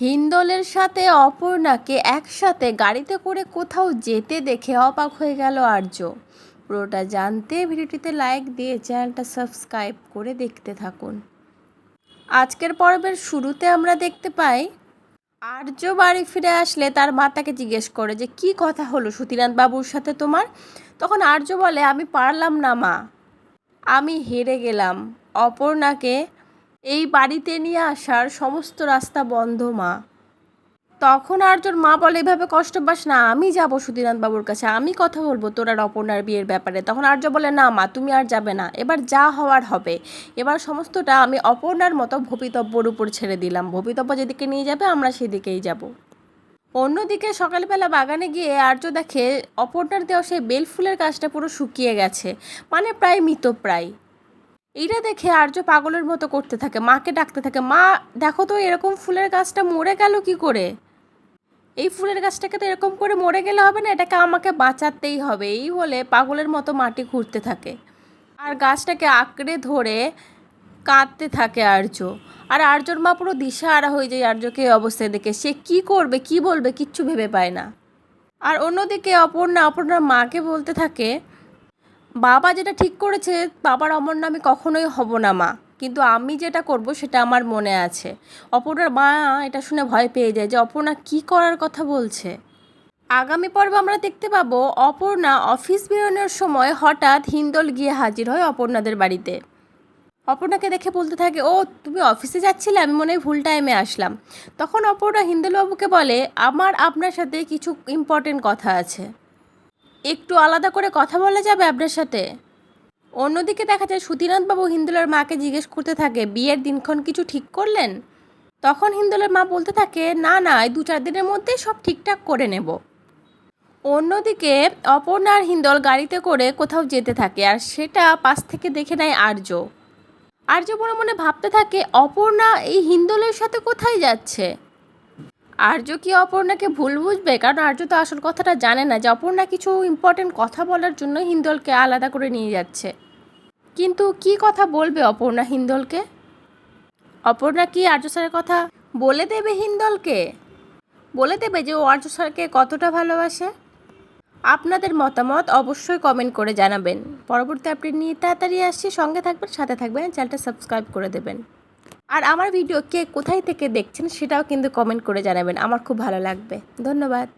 হিন্দলের সাথে অপর্ণাকে একসাথে গাড়িতে করে কোথাও যেতে দেখে অবাক হয়ে গেল আর্য। পুরোটা জানতে ভিডিওটিতে লাইক দিয়ে চ্যানেলটা সাবস্ক্রাইব করে দেখতে থাকুন। আজকের পর্বের শুরুতে আমরা দেখতে পাই, আর্য বাড়ি ফিরে আসলে তার মা তাকে জিজ্ঞেস করে যে, কি কথা হলো সুতিনাথ বাবুর সাথে তোমার? তখন আর্য বলে, আমি পারলাম না মা। আমি হেরে গেলাম। অপর্ণাকে এই বাড়িতে নিয়ে আসার সমস্ত রাস্তা বন্ধ, মা। তখন আর্যর মা বলে এভাবে কষ্ট পাস না, আমি যাব সুধীনাথ বাবুর কাছে, আমি কথা বলব তোর আর অপর্ণার বিয়ের ব্যাপারে। তখন আর্য বলে, না, মা, তুমি আর যাবে না। এবার যা হওয়ার হবে। এবার সমস্তটা আমি অপর্ণার মতো ভবিতব্যর উপর ছেড়ে দিলাম। ভবিতব্য যেদিকে নিয়ে যাবে, আমরা সেদিকেই যাব। অন্যদিকে সকালবেলা বাগানে গিয়ে আর্য দেখে অপর্ণার দেওয়া সেই বেল ফুলের গাছটা পুরো শুকিয়ে গেছে। মানে প্রায় মৃতপ্রায় এইটা দেখে আর্য পাগলের মতো করতে থাকে, মাকে ডাকতে থাকে, মা, দেখো তো এরকম ফুলের গাছটা মরে গেল কি করে? এই ফুলের গাছটাকে তো এরকম করে মরে গেলে হবে না, এটাকে আমাকে বাঁচাতেই হবে, এই বলে পাগলের মতো মাটি খুঁড়তে থাকে। আর গাছটাকে আঁকড়ে ধরে কাঁদতে থাকে আর্য। আর আর্যর মা পুরো দিশাহারা হয়ে যায়, আর্যকে এই অবস্থায় দেখে, সে কি করবে, কি বলবে, কিচ্ছু ভেবে পায় না। আর অন্যদিকে অপর্ণা, অপর্ণার মাকে বলতে থাকে বাবা যেটা ঠিক করেছে, বাবার অমর নামে কখনোই হব না মা। কিন্তু আমি যেটা করব, সেটা আমার মনে আছে। অপর্ণার মা এটা শুনে ভয় পেয়ে যায় যে, অপর্ণা কি করার কথা বলছে? আগামী পর্বে আমরা দেখতে পাবো, অপর্ণা অফিস বেরোনোর সময় হঠাৎ হিন্দল গিয়ে হাজির হয় অপর্ণাদের বাড়িতে। অপর্ণাকে দেখে বলতে থাকে, ও, তুমি অফিসে যাচ্ছিলে? আমি মনে হয় ভুল টাইমে আসলাম। তখন অপর্ণা হিন্দলবাবুকে বলে, আমার আপনার সাথে কিছু ইম্পর্টেন্ট কথা আছে। একটু আলাদা করে কথা বলা যাবে আপনার সাথে? অন্যদিকে দেখা যায় সুধীনাথবাবু হিন্দুলের মাকে জিজ্ঞেস করতে থাকে, বিয়ের দিনক্ষণ কিছু ঠিক করলেন? তখন হিন্দুলের মা বলতে থাকে, না না, এই দু চার দিনের মধ্যেই সব ঠিকঠাক করে নেব। অন্যদিকে অপর্ণা আর হিন্দল গাড়িতে করে কোথাও যেতে থাকে, আর সেটা পাশ থেকে দেখে নেয় আর্য। আর্য মনে মনে ভাবতে থাকে, অপর্ণা এই হিন্দলের সাথে কোথায় যাচ্ছে? আর্য কি অপর্ণাকে ভুল বুঝবে? কারণ আর্য তো আসল কথাটা জানে না যে অপর্ণা কিছু ইম্পর্টেন্ট কথা বলার জন্য হিন্দলকে আলাদা করে নিয়ে যাচ্ছে। কিন্তু কি কথা বলবে অপর্ণা হিন্দলকে? অপর্ণা কি আর্য স্যারের কথা বলে দেবে হিন্দলকে? বলে দেবে যে ও আর্য স্যারকে কতটা ভালোবাসে? আপনাদের মতামত অবশ্যই কমেন্ট করে জানাবেন। পরবর্তী আপডেট নিয়ে তাড়াতাড়ি আসছি। সঙ্গে থাকবেন, সাথে থাকবেন, চ্যানেলটা সাবস্ক্রাইব করে দেবেন। আর আমার ভিডিও কে কোথায় থেকে দেখছেন সেটাও কিন্তু কমেন্ট করে জানাবেন। আমার খুব ভালো লাগবে। ধন্যবাদ।